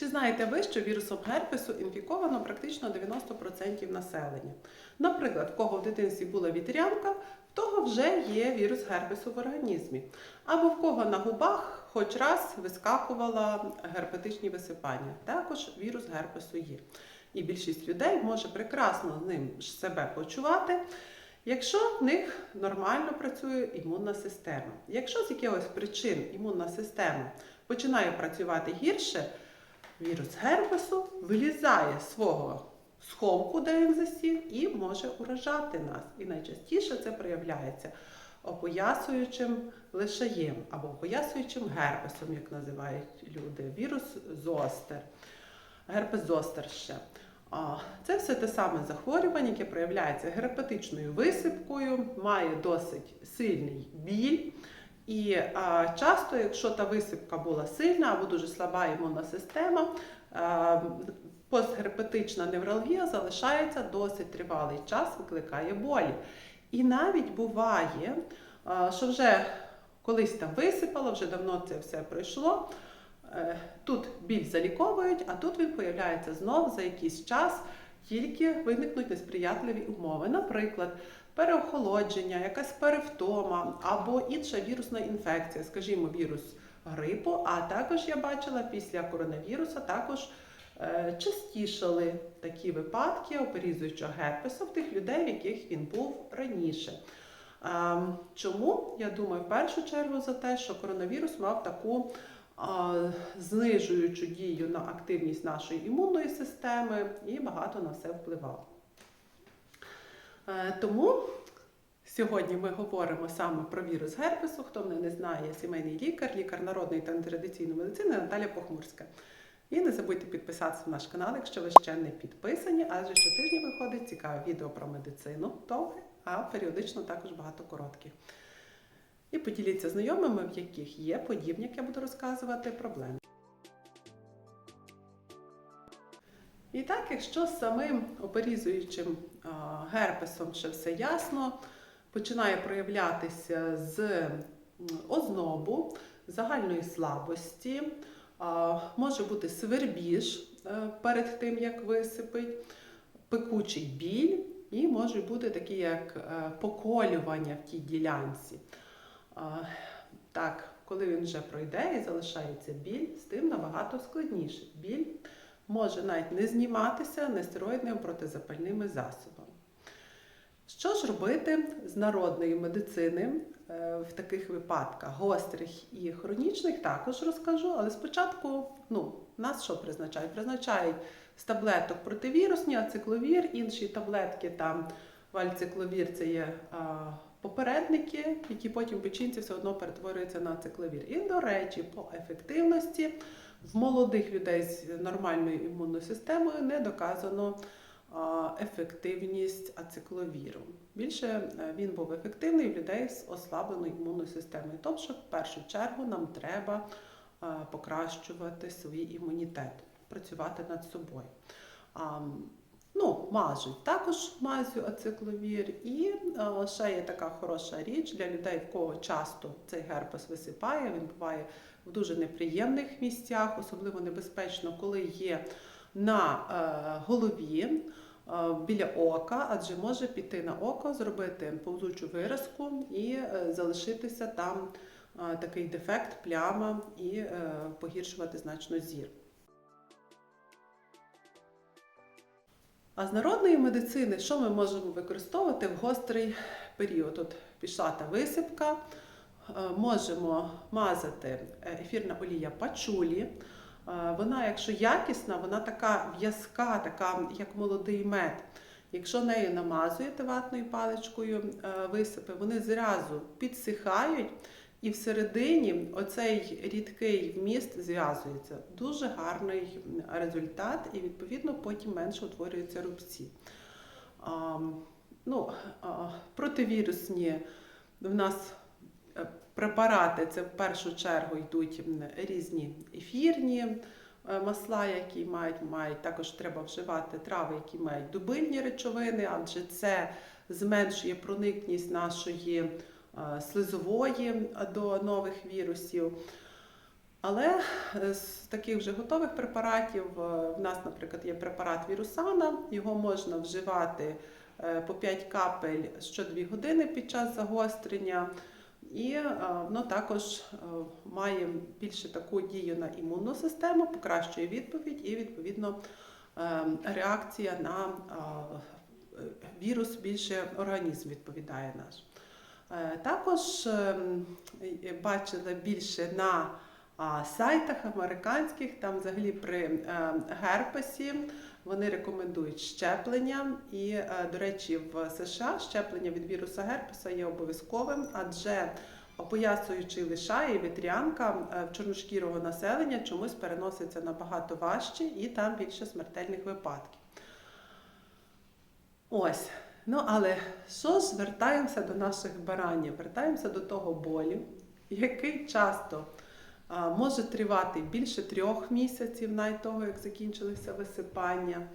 Чи знаєте ви, що вірусом герпесу інфіковано практично 90% населення? Наприклад, в кого в дитинстві була вітрянка, в того вже є вірус герпесу в організмі. Або в кого на губах хоч раз вискакувала герпетичні висипання. Також вірус герпесу є. І більшість людей може прекрасно з ним себе почувати. Якщо в них нормально працює імунна система. Якщо з якихось причин імунна система починає працювати гірше, вірус герпесу вилізає з свого сховку, де він засів, і може уражати нас. І найчастіше це проявляється опоясуючим лишаєм або опоясуючим герпесом, як називають люди. Вірус зостер, герпес зостер ще. Це все те саме захворювання, яке проявляється герпетичною висипкою, має досить сильний біль. І а, часто, якщо та висипка була сильна або дуже слаба імунна система, а, постгерпетична невралгія залишається досить тривалий час, викликає болі. І навіть буває, а, що вже колись там висипало, вже давно це все пройшло. Е, Тут біль заліковують, а тут він появляється знов за якийсь час, тільки виникнуть несприятливі умови. Наприклад, переохолодження, якась перевтома або інша вірусна інфекція, скажімо, вірус грипу. А також я бачила після коронавіруса також е, частішали такі випадки оперізуючого герпесу в тих людей, в яких він був раніше. Е, Чому? Я думаю, в першу чергу за те, що коронавірус мав таку а, знижуючу дію на активність нашої імунної системи і багато на все впливав. Е, Тому сьогодні ми говоримо саме про вірус герпесу. Хто мене не знає, сімейний лікар, лікар народної та нетрадиційної медицини Наталя Похмурська. І не забудьте підписатися на наш канал, якщо ви ще не підписані, адже щотижня виходить цікаве відео про медицину, довге, а періодично також багато коротких. І поділіться знайомими, в яких є подібні, як я буду розказувати, проблеми. І так, якщо з самим оперізуючим герпесом ще все ясно, починає проявлятися з ознобу, загальної слабості, може бути свербіж е, перед тим, як висипить, пекучий біль, і може бути такі як е, поколювання в тій ділянці. Так, коли він вже пройде і залишається біль, з тим набагато складніше. Біль може навіть не зніматися нестероїдними протизапальними засобами. Що ж робити з народної медицини е, в таких випадках, гострих і хронічних, також розкажу, але спочатку ну, нас що призначають? Призначають з таблеток противірусні, ацикловір, інші таблетки там вальцикловір це є а, попередники, які потім печінці все одно перетворюються на цикловір. І, до речі, по ефективності в молодих людей з нормальною імунною системою не доказано ефективність ацикловіру. Більше е, він був ефективний в людей з ослабленою імунною системою. Тобто, в першу чергу нам треба покращувати свій імунітет, працювати над собою. Ну, мажуть також мазю ацикловір. І е, ще є така хороша річ для людей, в кого часто цей герпес висипає. Він буває в дуже неприємних місцях, особливо небезпечно, коли є на е, голові. е, Біля ока, адже може піти на око, зробити повзучу виразку і е, залишитися там такий дефект, пляма і погіршувати значно зір. А з народної медицини, що ми можемо використовувати в гострий період? От пішла та висипка, можемо мазати е, ефірна олія пачулі. Е, Вона, якщо якісна, вона така в'язка, така як молодий мед. Якщо нею намазуєте ватною паличкою е, висипи, вони зразу підсихають. І всередині оцей рідкий вміст зв'язується. Дуже гарний результат, і відповідно потім менше утворюються рубці. Ну, противірусні в нас е, препарати це в першу чергу йдуть різні ефірні е, масла, які мають, мають також треба вживати трави, які мають дубильні речовини, адже це зменшує проникність нашої е, слизової до нових вірусів. Але е, з таких вже готових препаратів е, в нас, наприклад, є препарат вірусана, його можна вживати е, по 5 капель що 2 години під час загострення. І е, воно також е, має більше таку дію на імунну систему, покращує відповідь і відповідно е, реакція на вірус більше організм відповідає наш. Також бачила більше на сайтах американських, там взагалі при герпесі вони рекомендують щеплення. І, е, до речі, в США щеплення від віруса герпеса є обов'язковим, адже опоясуючий лишай і вітрянка е, в чорношкірого населення чомусь переноситься набагато важче і там більше смертельних випадків. Ось. Ну, але що ж, вертаємося до наших баранів, вертаємося до того болю, який часто може тривати більше трьох місяців, навіть того, як закінчилися висипання.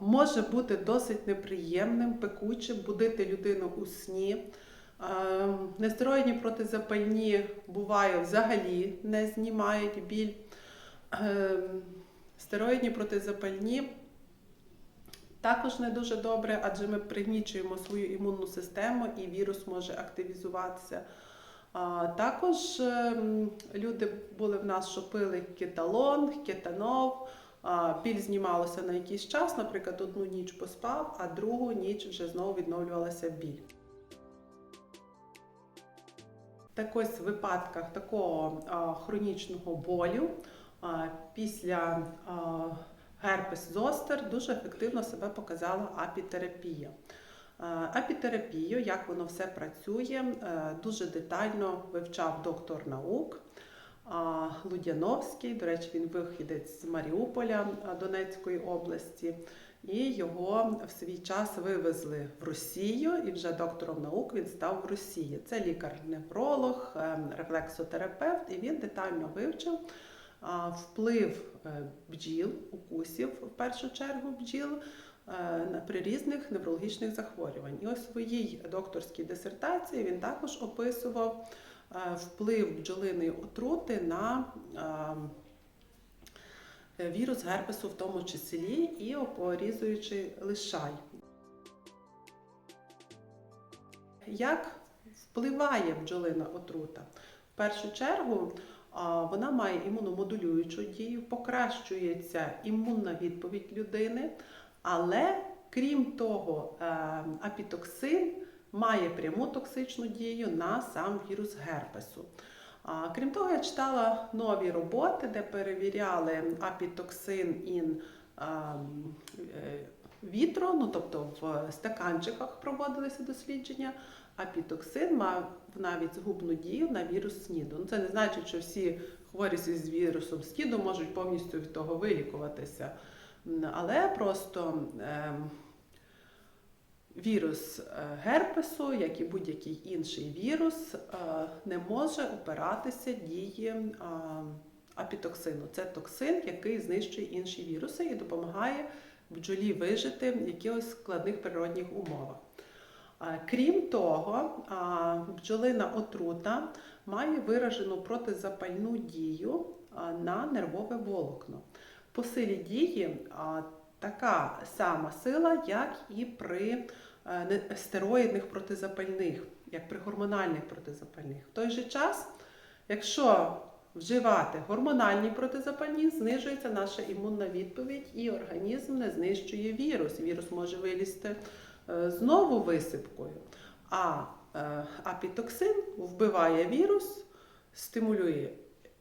Може бути досить неприємним, пекучим, будити людину у сні. Нестероїдні протизапальні буває взагалі не знімають біль. Ем, Стероїдні протизапальні також не дуже добре, адже ми пригнічуємо свою імунну систему і вірус може активізуватися. Також ем, люди були в нас, що пили кеталон, кетанол. А, біль знімалося на якийсь час, наприклад, одну ніч поспав, а другу ніч вже знову відновлювалася біль. Так ось в випадках такого хронічного болю після герпес зостер дуже ефективно себе показала апітерапія. Е, Апітерапію, як воно все працює, е, дуже детально вивчав доктор наук Лудяновський. До речі, він вихідець з Маріуполя е, Донецької області. І його в свій час вивезли в Росію, і вже доктором наук він став в Росії. Це лікар-невролог, рефлексотерапевт, і він детально вивчив вплив бджіл, укусів в першу чергу бджіл при різних неврологічних захворювань. І ось в своїй докторській дисертації він також описував е, вплив бджолиної отрути на е, вірус герпесу в тому числі і опорізуючи лишай. Як впливає бджолина отрута? В першу чергу вона має імуномодулюючу дію, покращується імунна відповідь людини, але крім того, е, апітоксин має пряму токсичну дію на сам вірус герпесу. Крім того, я читала нові роботи, де перевіряли апітоксин ін е, вітро, ну тобто в стаканчиках проводилися дослідження. Апітоксин мав навіть згубну дію на вірус СНІДу. Ну, це не значить, що всі хворі з вірусом СНІДу можуть повністю від того вилікуватися. Але просто ем, вірус е, герпесу, як і будь-який інший вірус, е, не може опиратися дії апітоксину. Це токсин, який знищує інші віруси і допомагає бджолі вижити в якихось складних природних умовах. Крім того, бджолина отрута має виражену протизапальну дію на нервове волокно. По силі дії така сама сила, як і при е, стероїдних протизапальних, як при гормональних протизапальних. В той же час, якщо вживати гормональні протизапальні, знижується наша імунна відповідь, і організм не знищує вірус. Вірус може вилізти е, знову висипкою. А е, апітоксин вбиває вірус, стимулює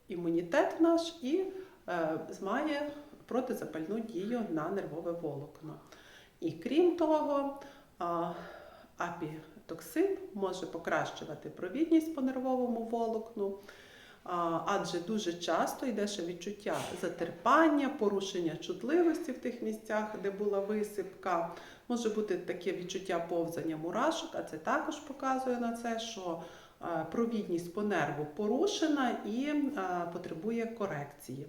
імунітет наш і має протизапальну дію на нервове волокно. І крім того, апітоксин може покращувати провідність по нервовому волокну, адже дуже часто йде ще відчуття затерпання, порушення чутливості в тих місцях, де була висипка. Може бути таке відчуття повзання мурашок, а це також показує на це, що е, провідність по нерву порушена і потребує корекції.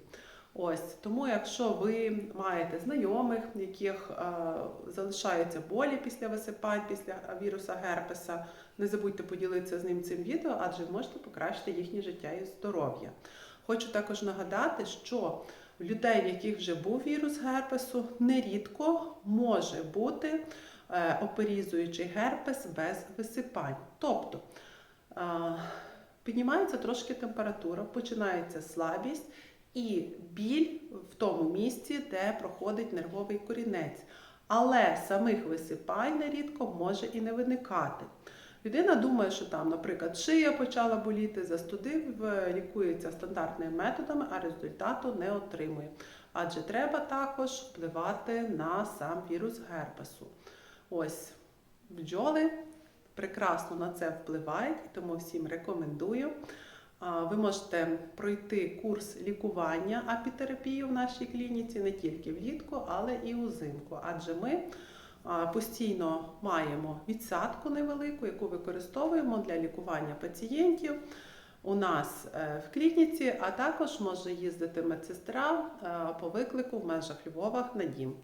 Ось тому, якщо ви маєте знайомих, в яких залишаються болі після висипань, після віруса герпеса, не забудьте поділитися з ним цим відео, адже можете покращити їхнє життя і здоров'я. Хочу також нагадати, що в людей, в яких вже був вірус герпесу, нерідко може бути е, оперізуючий герпес без висипань. Тобто піднімається трошки температура, починається слабість і біль в тому місці, де проходить нервовий корінець. Але самих висипань нерідко може і не виникати. Людина думає, що там, наприклад, шия почала боліти, застудив, е, лікується стандартними методами, а результату не отримує. Адже треба також впливати на сам вірус герпесу. Ось бджоли прекрасно на це впливають, тому всім рекомендую. Ви можете пройти курс лікування апітерапії в нашій клініці не тільки влітку, але і узимку. Адже ми постійно маємо відсадку невелику, яку використовуємо для лікування пацієнтів у нас е, в клініці, а також може їздити медсестра е, по виклику в межах Львова на дім.